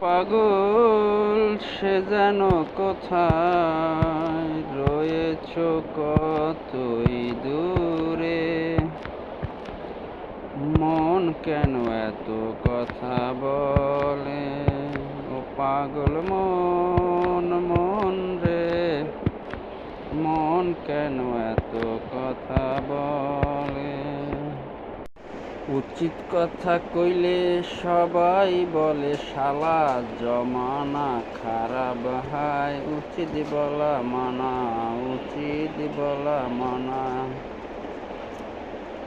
পাগল, সে যেন কোথায়? রয়েছ কতই দূরে? মন কেন এত কথা বলে? ও পাগল মন মন রে। মন কেন এত কথা বলে? উচিত কথা কইলে সবাই বলে, শালা, জমানা খারাপ, হায়, উচিত বলা মানা, উচিত বলা মানা।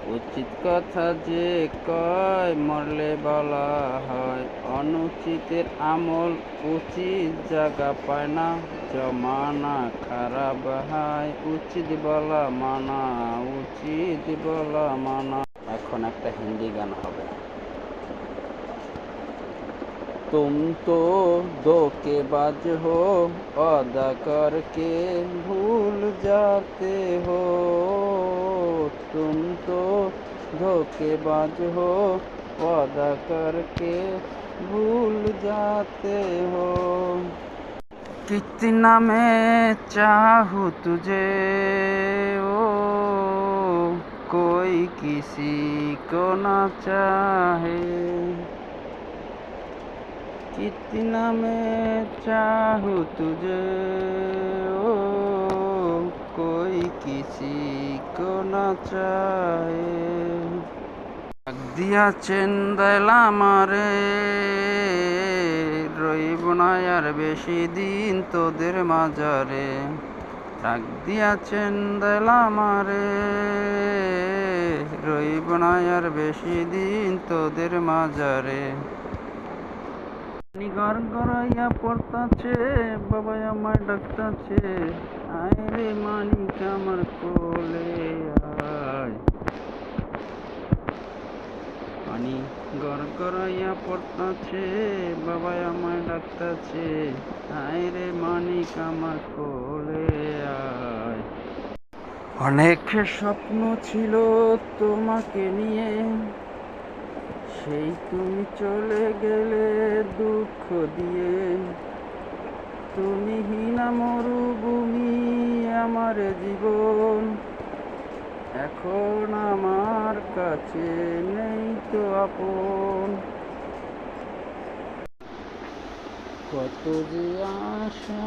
উচিত কথা যে কয়, মরলে বলা হয় অনুচিতের আমল, উচিত জায়গা পায় না, জমানা খারাপ, হয়, উচিত বলা মানা, উচিত বলা মানা। এখন একটা হিন্দি গান হবে तुम तो धोखेबाज हो वादा करके भूल जाते हो तुम तो धोखेबाज हो वादा करके भूल जाते हो कितना मैं चाहूँ तुझे ओ कोई किसी को ना चाहे कितना मैं चाहूँ तुझे ओ कोई किसी को ना चाहे ডাক দিয়াছেন দেলা মারে রইব না আর বেশি দিন তোদের মাজারে ডাক দিয়াছেন দেলা মারে রইব না আর বেশি দিন তোদের মাজারে। ঘর গড়াইয়া পড়তাছে বাবা আমার ডাকতাছে, আয় রে মানিক আমার কোলে আয়। পানি ঘর গড়াইয়া পড়তাছে বাবা আমার ডাকতাছে, আয় রে মানিক আমার কোলে আয়। অনেক স্বপ্ন ছিল তোমাকে নিয়ে। সেই তুমি চলে গেলে দুঃখ দিয়ে। তুমি হীনা মরুভূমি, আমার জীবন। এখন আমার কাছে নেই তো আপন। কত যে আশা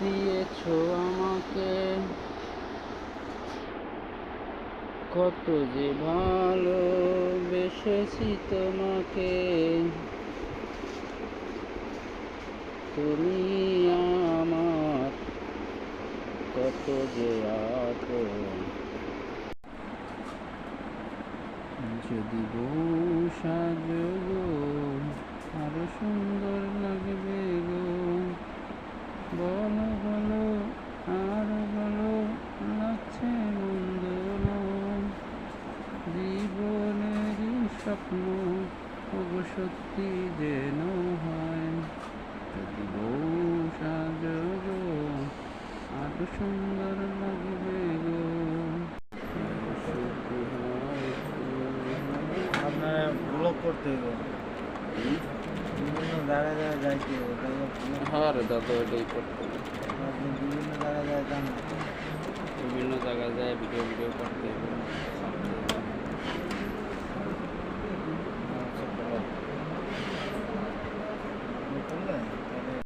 দিয়েছ আমাকে কত যে ভালো বেসেছি তোমাকে। তুমি আমার কত যে যদি বউ সাজো আরও সুন্দর লাগবে গো বলো বলো আর বলো লাগছে মন্দ নয় জীবনেরই স্বপ্ন ওগো সত্যি যেন হয়। যদি বউ সাজো গো আরও সুন্দর লাগবে গো। সুখী আপনারা ব্লগ করতে হবে। বিভিন্ন জায়গায় জায়গায় যাইতে হবে হ্যাঁ রে দাদা এটাই করতে আপনি বিভিন্ন জায়গায় জায়গায় যান বিভিন্ন জায়গায় যায় ভিডিও ভিডিও করতে হবে।